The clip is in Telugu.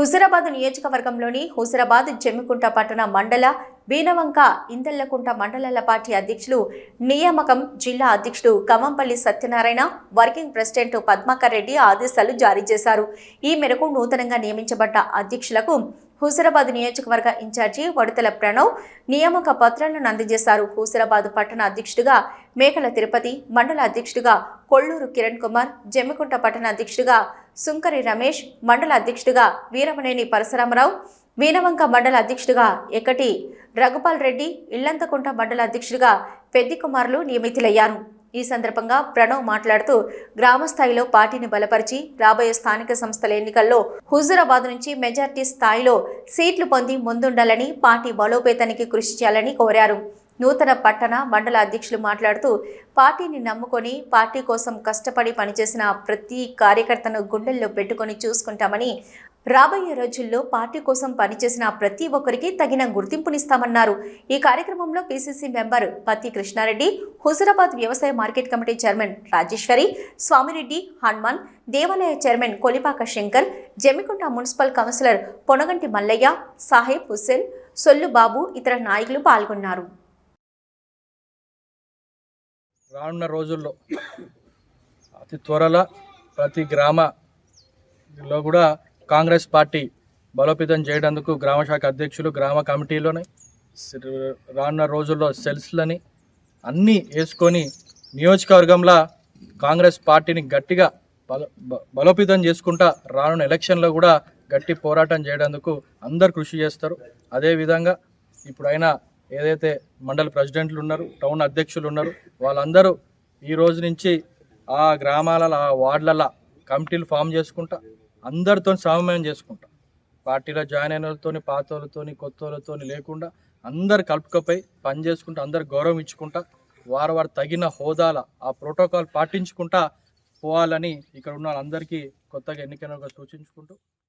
హుజురాబాద్ నియోజకవర్గంలోని హుజురాబాద్ జమ్మికుంట పట్టణ మండల బీనవంక ఇందల్లకుంట మండలాల పార్టీ అధ్యక్షులు నియామకం జిల్లా అధ్యక్షుడు కమంపల్లి సత్యనారాయణ వర్కింగ్ ప్రెసిడెంట్ పద్మాకర్ రెడ్డి ఆదేశాలు జారీ చేశారు. ఈ మేరకు నూతనంగా నియమించబడ్డ అధ్యక్షులకు హుజరాబాద్ నియోజకవర్గ ఇన్ఛార్జి వడతల ప్రణవ్ నియామక పత్రాలను అందజేశారు. హుజరాబాద్ పట్టణ అధ్యక్షుడిగా మేకల తిరుపతి మండల అధ్యక్షుడిగా కొల్లూరు కిరణ్ కుమార్ జమ్మికుంట పట్టణ అధ్యక్షుడిగా సుంకరి రమేష్ మండల అధ్యక్షుడిగా వీరమనేని పరశురామరావు వీనవంక మండల అధ్యక్షుడిగా ఎకటి రఘుపాల్ రెడ్డి ఇళ్ళంతకుంట మండల అధ్యక్షుడిగా పెద్ది కుమారులు నియమితులయ్యారు. ఈ సందర్భంగా ప్రణవ్ మాట్లాడుతూ గ్రామస్థాయిలో పార్టీని బలపరిచి రాబోయే స్థానిక సంస్థల ఎన్నికల్లో హుజూరాబాద్ నుంచి మెజార్టీ స్థాయిలో సీట్లు పొంది ముందుండాలని పార్టీ బలోపేతానికి కృషి చేయాలని కోరారు. నూతన పట్టణ మండల అధ్యక్షులు మాట్లాడుతూ పార్టీని నమ్ముకొని పార్టీ కోసం కష్టపడి పనిచేసిన ప్రతి కార్యకర్తను గుండెల్లో పెట్టుకొని చూసుకుంటామని రాబోయే రోజుల్లో పార్టీ కోసం పనిచేసిన ప్రతి ఒక్కరికి తగిన గుర్తింపునిస్తామన్నారు. ఈ కార్యక్రమంలో పిసిసి మెంబర్ పత్తి కృష్ణారెడ్డి హుజురాబాద్ వ్యవసాయ market committee chairman Rajeshwari Swamireddy Hanuman దేవాలయ chairman Kolipaka Shankar Jammikunta municipal councillor Ponaganti Mallaiah Saheb Hussain Sollu Babu ఇతర నాయకులు పాల్గొన్నారు. రానున్న రోజుల్లో అతి త్వరలో ప్రతి గ్రామలో కూడా కాంగ్రెస్ పార్టీ బలోపేతం చేయడందుకు గ్రామ శాఖ అధ్యక్షులు గ్రామ కమిటీలోని రానున్న రోజుల్లో సెల్స్లని అన్నీ వేసుకొని నియోజకవర్గంలో కాంగ్రెస్ పార్టీని గట్టిగా బల బ- బలోపేతం చేసుకుంటా రానున్న ఎలక్షన్లో కూడా గట్టి పోరాటం చేయడందుకు అందరు కృషి చేస్తారు. అదేవిధంగా ఇప్పుడైనా ఏదైతే మండల ప్రెసిడెంట్లు ఉన్నారు టౌన్ అధ్యక్షులు ఉన్నారు వాళ్ళందరూ ఈ రోజు నుంచి ఆ గ్రామాల ఆ వార్డులలో కమిటీలు ఫామ్ చేసుకుంటా అందరితో సమన్వయం చేసుకుంటా. పార్టీలో జాయిన్ అయిన వాళ్ళతోని పాత వాళ్ళతోని కొత్త వాళ్ళతోని లేకుండా అందరు కలుపుకపోయి పని చేసుకుంటూ అందరు గౌరవం ఇచ్చుకుంటా వారు వారు తగిన హోదాల ఆ ప్రోటోకాల్ పాటించుకుంటా పోవాలని ఇక్కడ ఉన్న వాళ్ళందరికీ కొత్తగా ఎన్నికైన సూచించుకుంటూ